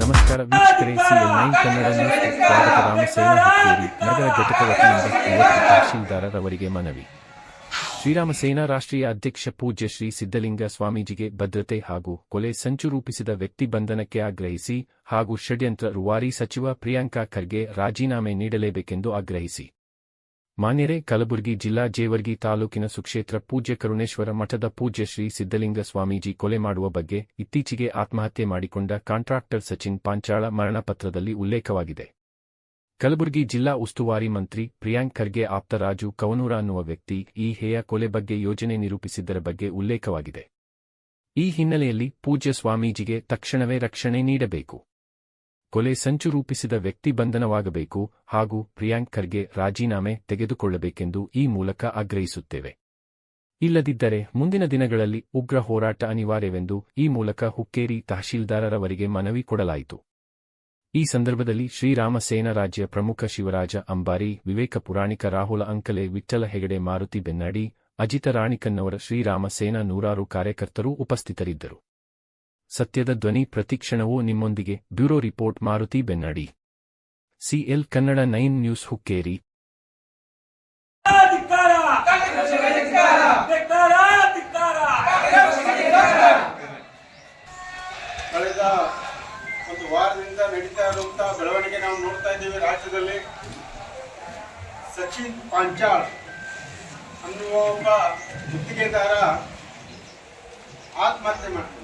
ನಮಸ್ಕಾರ ವೀಕ್ಷಕರೇ ನೈನ್ ಕನ್ನಡ ನ್ಯೂಸ್ಗೆ ಸೇನಾ ಹುಕ್ಕೇರಿ, ನಗರ ಘಟಕ ಮನವಿ. ಶ್ರೀರಾಮಸೇನಾ ರಾಷ್ಟ್ರೀಯ ಅಧ್ಯಕ್ಷ ಪೂಜ್ಯ ಶ್ರೀ ಸಿದ್ದಲಿಂಗ ಸ್ವಾಮೀಜಿಗೆ ಭದ್ರತೆ ಹಾಗೂ ಕೊಲೆ ಸಂಚು ರೂಪಿಸಿದ ವ್ಯಕ್ತಿ ಬಂಧನಕ್ಕೆ ಆಗ್ರಹಿಸಿ ಹಾಗೂ ಷಡ್ಯಂತ್ರ ರುವಾರಿ ಸಚಿವ ಪ್ರಿಯಾಂಕಾ ಖರ್ಗೆ ರಾಜೀನಾಮೆ ನೀಡಲೇಬೇಕೆಂದು ಆಗ್ರಹಿಸಿ. ಮಾನ್ಯರೇ, ಕಲಬುರಗಿ ಜಿಲ್ಲಾ ಜೇವರ್ಗಿ ತಾಲೂಕಿನ ಸುಕ್ಷೇತ್ರ ಪೂಜ್ಯ ಕರುಣೇಶ್ವರ ಮಠದ ಪೂಜ್ಯ ಶ್ರೀ ಸಿದ್ದಲಿಂಗ ಸ್ವಾಮೀಜಿ ಕೊಲೆ ಮಾಡುವ ಬಗ್ಗೆ ಇತ್ತೀಚೆಗೆ ಆತ್ಮಹತ್ಯೆ ಮಾಡಿಕೊಂಡ ಕಾಂಟ್ರಾಕ್ಟರ್ ಸಚಿನ್ ಪಾಂಚಾಳ ಮರಣಪತ್ರದಲ್ಲಿ ಉಲ್ಲೇಖವಾಗಿದೆ. ಕಲಬುರಗಿ ಜಿಲ್ಲಾ ಉಸ್ತುವಾರಿ ಮಂತ್ರಿ ಪ್ರಿಯಾಂಕ್ ಖರ್ಗೆ ಆಪ್ತ ರಾಜು ಕವನೂರ ಅನ್ನುವ ವ್ಯಕ್ತಿ ಈ ಹೇಯ ಕೊಲೆ ಬಗ್ಗೆ ಯೋಜನೆ ನಿರೂಪಿಸಿದ್ದರ ಬಗ್ಗೆ ಉಲ್ಲೇಖವಾಗಿದೆ. ಈ ಹಿನ್ನೆಲೆಯಲ್ಲಿ ಪೂಜ್ಯ ಸ್ವಾಮೀಜಿಗೆ ತಕ್ಷಣವೇ ರಕ್ಷಣೆ ನೀಡಬೇಕು. ಕೊಲೆ ಸಂಚು ರೂಪಿಸಿದ ವ್ಯಕ್ತಿ ಬಂಧನವಾಗಬೇಕು ಹಾಗೂ ಪ್ರಿಯಾಂಕ್ ಖರ್ಗೆ ರಾಜೀನಾಮೆ ತೆಗೆದುಕೊಳ್ಳಬೇಕೆಂದು ಈ ಮೂಲಕ ಆಗ್ರಹಿಸುತ್ತೇವೆ. ಇಲ್ಲದಿದ್ದರೆ ಮುಂದಿನ ದಿನಗಳಲ್ಲಿ ಉಗ್ರ ಹೋರಾಟ ಅನಿವಾರ್ಯವೆಂದು ಈ ಮೂಲಕ ಹುಕ್ಕೇರಿ ತಹಶೀಲ್ದಾರರವರಿಗೆ ಮನವಿ ಕೊಡಲಾಯಿತು. ಈ ಸಂದರ್ಭದಲ್ಲಿ ಶ್ರೀರಾಮ ಸೇನಾ ರಾಜ್ಯ ಪ್ರಮುಖ ಶಿವರಾಜ ಅಂಬಾರಿ, ವಿವೇಕ ಪುರಾಣಿಕ ರಾಹುಲ ಅಂಕಲೆ, ವಿಠ್ಠಲ ಹೆಗಡೆ ಮಾರುತಿ ಬೆನ್ನಾಡಿ, ಅಜಿತ ರಾಣಿಕನ್ನವರ ಶ್ರೀರಾಮ ಸೇನಾ ನೂರಾರು ಕಾರ್ಯಕರ್ತರು ಉಪಸ್ಥಿತರಿದ್ದರು. ಸತ್ಯದ ಧ್ವನಿ ಪ್ರತಿಕ್ಷಣವೂ ನಿಮ್ಮೊಂದಿಗೆ bureau report Maruti Bennadi. CL Kannada nine news Hukkeri. ಕಳೆದ ಒಂದು ವಾರದಿಂದ ನಡೀತಾ ಇರುವಂತಹ ಬೆಳವಣಿಗೆ ನಾವು ನೋಡ್ತಾ ಇದ್ದೀವಿ ರಾಜ್ಯದಲ್ಲಿ. ಸಚಿನ್ ಪಾಂಚಾಳ್ ಅನ್ನುವ ಒಬ್ಬ ಗುತ್ತಿಗೆದಾರ ಆತ್ಮಹತ್ಯೆ ಮಾಡ್ತಾನೆ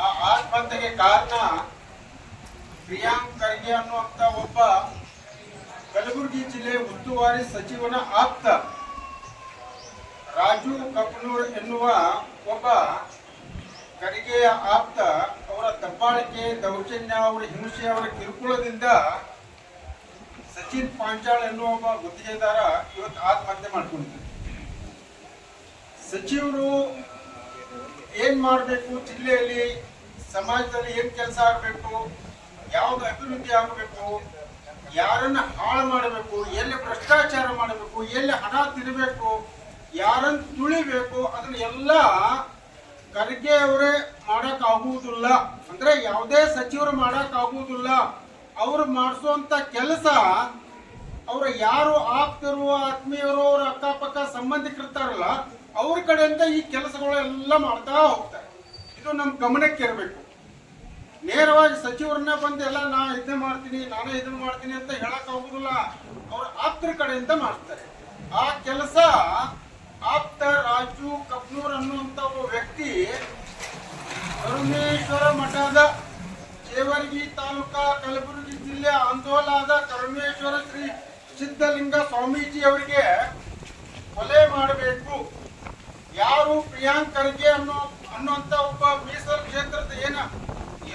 ಆ ಆತ್ಮಹತ್ಯೆಗೆ ಕಾರಣ ಪ್ರಿಯಾಂಕ್ ಖರ್ಗೆ ಅನ್ನುವಂಥ ಒಬ್ಬ ಕಲಬುರಗಿ ಜಿಲ್ಲೆ ಉಸ್ತುವಾರಿ ಸಚಿವನ ಆಪ್ತ. ರಾಜು ಕಪ್ನೂರ್ ಎನ್ನುವ ಒಬ್ಬ ಖರ್ಗೆಯ ಆಪ್ತ. ಅವರ ದಬ್ಬಾಳಿಕೆ, ದೌರ್ಜನ್ಯ, ಅವರ ಹಿಂಸೆ, ಅವರ ಕಿರುಕುಳದಿಂದ ಸಚಿನ್ ಪಾಂಚಾಳ್ ಎನ್ನುವ ಒಬ್ಬ ಗುತ್ತಿಗೆದಾರ ಇವತ್ತು ಆತ್ಮಹತ್ಯೆ ಮಾಡ್ಕೊಂಡಿದ್ದಾರೆ. ಸಚಿವರು ಏನ್ ಮಾಡಬೇಕು, ಜಿಲ್ಲೆಯಲ್ಲಿ, ಸಮಾಜದಲ್ಲಿ ಏನ್ ಕೆಲಸ ಆಗಬೇಕು, ಯಾವ್ದು ಅಭಿವೃದ್ಧಿ ಆಗಬೇಕು, ಯಾರನ್ನ ಹಾಳು ಮಾಡಬೇಕು, ಎಲ್ಲಿ ಭ್ರಷ್ಟಾಚಾರ ಮಾಡಬೇಕು, ಎಲ್ಲಿ ಹಣ ತಿನ್ನಬೇಕು ಯಾರನ್ನ ತುಳಿಬೇಕು, ಅದನ್ನ ಎಲ್ಲ ಖರ್ಗೆ ಅವರೇ ಮಾಡಕ್ ಆಗುವುದಿಲ್ಲ. ಅಂದ್ರೆ ಯಾವುದೇ ಸಚಿವರು ಮಾಡಕ್ ಆಗುವುದಿಲ್ಲ. ಅವ್ರು ಮಾಡಿಸುವಂತ ಕೆಲಸ ಅವ್ರ ಯಾರು ಆಪ್ತರು ಆತ್ಮೀಯರು, ಅವ್ರ ಅಕ್ಕಪಕ್ಕ ಸಂಬಂಧಿಕರಿರ್ತಾರಲ್ಲ ಅವ್ರ ಕಡೆಯಿಂದ ಈ ಕೆಲಸಗಳೆಲ್ಲ ಮಾಡ್ತಾ ಹೋಗ್ತಾರೆ. ಇದು ನಮ್ಮ ಗಮನಕ್ಕೆ ಇರಬೇಕು. ನೇರವಾಗಿ ಸಚಿವರನ್ನ ಬಂದು ಎಲ್ಲ ನಾ ಇದನ್ನ ಮಾಡ್ತೀನಿ, ನಾನೇ ಇದನ್ನ ಮಾಡ್ತೀನಿ ಅಂತ ಹೇಳಕ್ ಹೋಗುದಿಲ್ಲ ಅವ್ರ ಆಪ್ತರ ಕಡೆಯಿಂದ ಮಾಡ್ತಾರೆ. ಆ ಕೆಲಸ ಆಪ್ತ ರಾಜು ಕಪ್ನೂರ್ ಅನ್ನುವಂತ ಒಬ್ಬ ವ್ಯಕ್ತಿ ಕರುಣೇಶ್ವರ ಮಠದ ಜೇವರ್ಗಿ ತಾಲೂಕಾ ಕಲಬುರಗಿ ಜಿಲ್ಲೆ ಆಂದೋಲಾದ ಕರ್ಮೇಶ್ವರ ಶ್ರೀ ಸಿದ್ಧಲಿಂಗ ಸ್ವಾಮೀಜಿ ಅವರಿಗೆ ಕೊಲೆ ಮಾಡಬೇಕು ಯಾರು ಪ್ರಿಯಾಂಕ್ ಖರ್ಗೆ ಅನ್ನೋ ಅನ್ನುವಂಥ ಒಬ್ಬ ಮೀಸಲು ಕ್ಷೇತ್ರದ ಏನ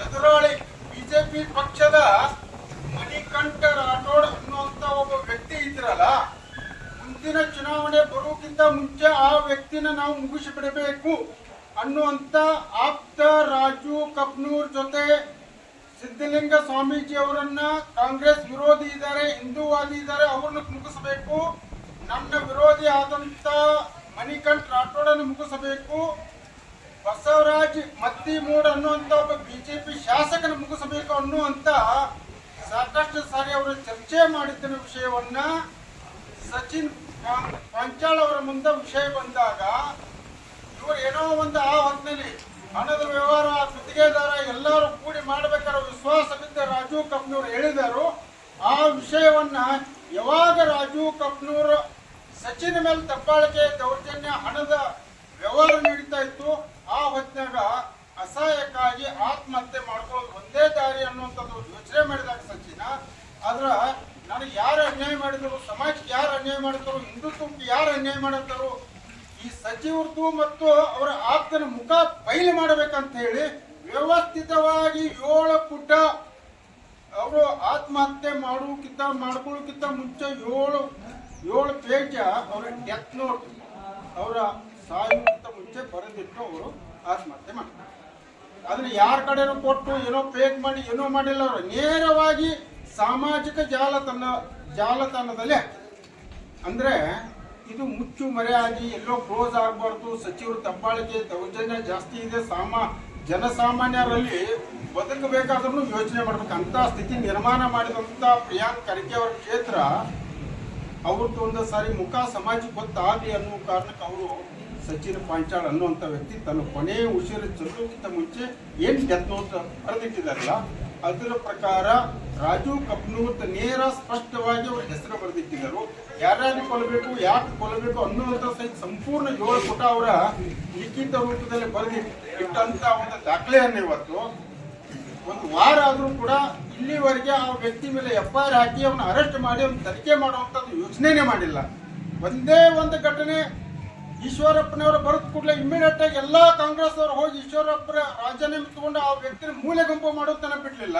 ಎದುರಾಳಿ ಬಿಜೆಪಿ ಪಕ್ಷದ ಮಣಿಕಂಠ ರಾಠೋಡ್ ಅನ್ನುವಂತ ಒಬ್ಬ ವ್ಯಕ್ತಿ ಇದ್ರಲ್ಲ, ಮುಂದಿನ ಚುನಾವಣೆ ಬರೋಕ್ಕಿಂತ ಮುಂಚೆ ಆ ವ್ಯಕ್ತಿನ ನಾವು ಮುಗಿಸಿ ಬಿಡಬೇಕು ಅನ್ನುವಂತ ಆಪ್ತ ರಾಜು ಕಪ್ನೂರ್ ಜೊತೆ ಸಿದ್ಧಲಿಂಗ ಸ್ವಾಮೀಜಿ ಅವರನ್ನ ಕಾಂಗ್ರೆಸ್ ವಿರೋಧಿ ಇದ್ದಾರೆ, ಹಿಂದೂವಾದಿ ಇದ್ದಾರೆ, ಅವ್ರನ್ನ ಮುಗಿಸಬೇಕು. ನಮ್ಮ ವಿರೋಧಿ ಆದಂತ ಮಣಿಕಂಠ್ ರಾಠೋಡನ್ನು ಮುಗಿಸಬೇಕು. ಬಸವರಾಜ್ ಮತ್ತಿಮೂಡ್ ಅನ್ನುವಂತ ಒಬ್ಬ ಬಿಜೆಪಿ ಶಾಸಕನ ಮುಗಿಸಬೇಕು ಅನ್ನುವಂತ ಸಾಕಷ್ಟು ಸಾರಿ ಅವರು ಚರ್ಚೆ ಮಾಡಿದ್ದ ವಿಷಯವನ್ನ ಸಚಿನ್ ಪಂಚಾಳ್ ಅವರ ಮುಂದೆ ವಿಷಯ ಬಂದಾಗ ಇವರು ಏನೋ ಒಂದು ಆ ಹೊತ್ತಿನಲ್ಲಿ ಹಣದ ವ್ಯವಹಾರ, ಗುತ್ತಿಗೆದಾರ ಎಲ್ಲರೂ ಕೂಡಿ ಮಾಡಬೇಕಾದ ವಿಶ್ವಾಸ ಬಿದ್ದ ರಾಜು ಕಪ್ನೂರ್ ಹೇಳಿದರು. ಆ ವಿಷಯವನ್ನ ಯಾವಾಗ ರಾಜು ಕಪ್ನೂರ್ ಸಚಿನ್ ಮೇಲೆ ದಬ್ಬಾಳಿಕೆ ದೌರ್ಜನ್ಯ, ಹಣದ ವ್ಯವಹಾರ ನಡೀತಾ ಇತ್ತು. ಆ ಹೊತ್ತಿನಾಗ ಅಸಹಾಯಕ್ಕಾಗಿ ಆತ್ಮಹತ್ಯೆ ಮಾಡ್ಕೊಳ್ಳೋದು ಒಂದೇ ದಾರಿ ಅನ್ನುವಂಥದ್ದು ಯೋಚನೆ ಮಾಡಿದಾಗ ಸಚಿನ, ಆದ್ರ ನನಗೆ ಯಾರು ಅನ್ಯಾಯ ಮಾಡಿದರು, ಸಮಾಜಕ್ಕೆ ಯಾರು ಅನ್ಯಾಯ ಮಾಡಿದ್ರು ಹಿಂದುತ್ವಕ್ಕೆ ಯಾರು ಅನ್ಯಾಯ ಮಾಡುತ್ತಾರೋ ಈ ಸಚಿವರದ್ದು ಮತ್ತು ಅವರ ಆಪ್ತನ ಮುಖ ಬಯಲು ಮಾಡಬೇಕಂತ ಹೇಳಿ ವ್ಯವಸ್ಥಿತವಾಗಿ ಏಳು ಪುಟ ಅವರು ಆತ್ಮಹತ್ಯೆ ಮಾಡುವಕ್ಕಿಂತ ಮಾಡ್ಕೊಳ್ಳೋಕ್ಕಿಂತ ಮುಂಚೆ ಏಳು ಏಳು ಪೇಜ ಅವರ ಡೆತ್ ನೋಟ್ ಅವರ ಸಾಯುವಂತ ಮುಂಚೆ ಬರೆದಿಟ್ಟು ಅವರು ಆತ್ಮಹತ್ಯೆ ಮಾಡ್ತಾರೆ. ಅದನ್ನ ಯಾರ ಕಡೆನೂ ಕೊಟ್ಟು ಏನೋ ಪೇಕ್ ಮಾಡಿ, ಏನೋ ಮಾಡಿಲ್ಲ ಅವರು. ನೇರವಾಗಿ ಸಾಮಾಜಿಕ ಜಾಲತಾಣ, ಜಾಲತಾಣದಲ್ಲಿ ಅಂದ್ರೆ ಇದು ಮುಚ್ಚು ಮರೆಯಾಗಿ ಎಲ್ಲೋ ಕ್ಲೋಸ್ ಆಗಬಾರ್ದು, ಸಚಿವರು ತಪ್ಪಾಳಿಕೆ ದೌರ್ಜನ್ಯ ಜಾಸ್ತಿ ಇದೆ, ಸಾಮ, ಜನಸಾಮಾನ್ಯರಲ್ಲಿ ಬದುಕಬೇಕಾದ್ರೂ ಯೋಚನೆ ಮಾಡಬೇಕು. ಅಂತ ಸ್ಥಿತಿ ನಿರ್ಮಾಣ ಮಾಡಿದಂತ ಪ್ರಿಯಾಂಕ್ ಖರ್ಗೆ ಅವರ ಕ್ಷೇತ್ರ ಅವ್ರದ್ದು ಒಂದು ಸಾರಿ ಮುಖ ಸಮಾಜಕ್ಕೆ ಗೊತ್ತಾಗಲಿ ಅನ್ನೋ ಕಾರಣಕ್ಕೆ ಅವರು ಸಚಿನ್ ಪಾಂಚಾಳ್ ಅನ್ನುವಂಥ ವ್ಯಕ್ತಿ ತನ್ನ ಕೊನೆ ಉಸಿರು ಚೆಲ್ಲೋಕ್ಕಿಂತ ಮುಂಚೆ ಏನು ಡೆತ್ ನೋಟ್ ಬರೆದಿಟ್ಟಿದಾರಲ್ಲ ಅದರ ಪ್ರಕಾರ ರಾಜು ಕಬ್ನೂತ್ ನೇರ ಸ್ಪಷ್ಟವಾಗಿ ಅವ್ರ ಹೆಸರು ಬರೆದಿಟ್ಟಿದ್ದರು. ಯಾರ್ಯಾರು ಕೊಲ್ಲಬೇಕು ಯಾಕೆ ಕೊಲ್ಲಬೇಕು ಅನ್ನುವಂಥ ಸಹಿತ ಸಂಪೂರ್ಣ ಏಳು ಪುಟ ಅವರ ಲಿಖಿತ ರೂಪದಲ್ಲಿ ಬರೆದಿಟ್ಟಂಥ ಒಂದು ದಾಖಲೆಯನ್ನು ಇವತ್ತು. ಒಂದು ವಾರ ಆದ್ರೂ ಕೂಡ ಇಲ್ಲಿವರೆಗೆ ಆ ವ್ಯಕ್ತಿ ಮೇಲೆ ಎಫ್ ಐ ಆರ್ ಹಾಕಿ ಅವನ್ನ ಅರೆಸ್ಟ್ ಮಾಡಿ ಅವ್ನ ತನಿಖೆ ಮಾಡುವಂಥದ್ದು ಯೋಚನೆನೇ ಮಾಡಿಲ್ಲ. ಒಂದೇ ಒಂದು ಘಟನೆ ಈಶ್ವರಪ್ಪನವರು ಬರೆದ ಕೂಡಲೇ ಇಮಿಡಿಯೇಟ್ ಆಗಿ ಎಲ್ಲಾ ಕಾಂಗ್ರೆಸ್ ಅವರು ಹೋಗಿ ಈಶ್ವರಪ್ಪರ ರಾಜೀನಾಮೆ ತಗೊಂಡು ಆ ವ್ಯಕ್ತಿನ ಮೂಲೆ ಗುಂಪು ಮಾಡೋದನ್ನ ಬಿಡಲಿಲ್ಲ.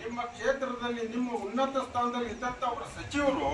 ನಿಮ್ಮ ಕ್ಷೇತ್ರದಲ್ಲಿ ನಿಮ್ಮ ಉನ್ನತ ಸ್ಥಾನದಲ್ಲಿ ಇದ್ದಂಥ ಅವರ ಸಚಿವರು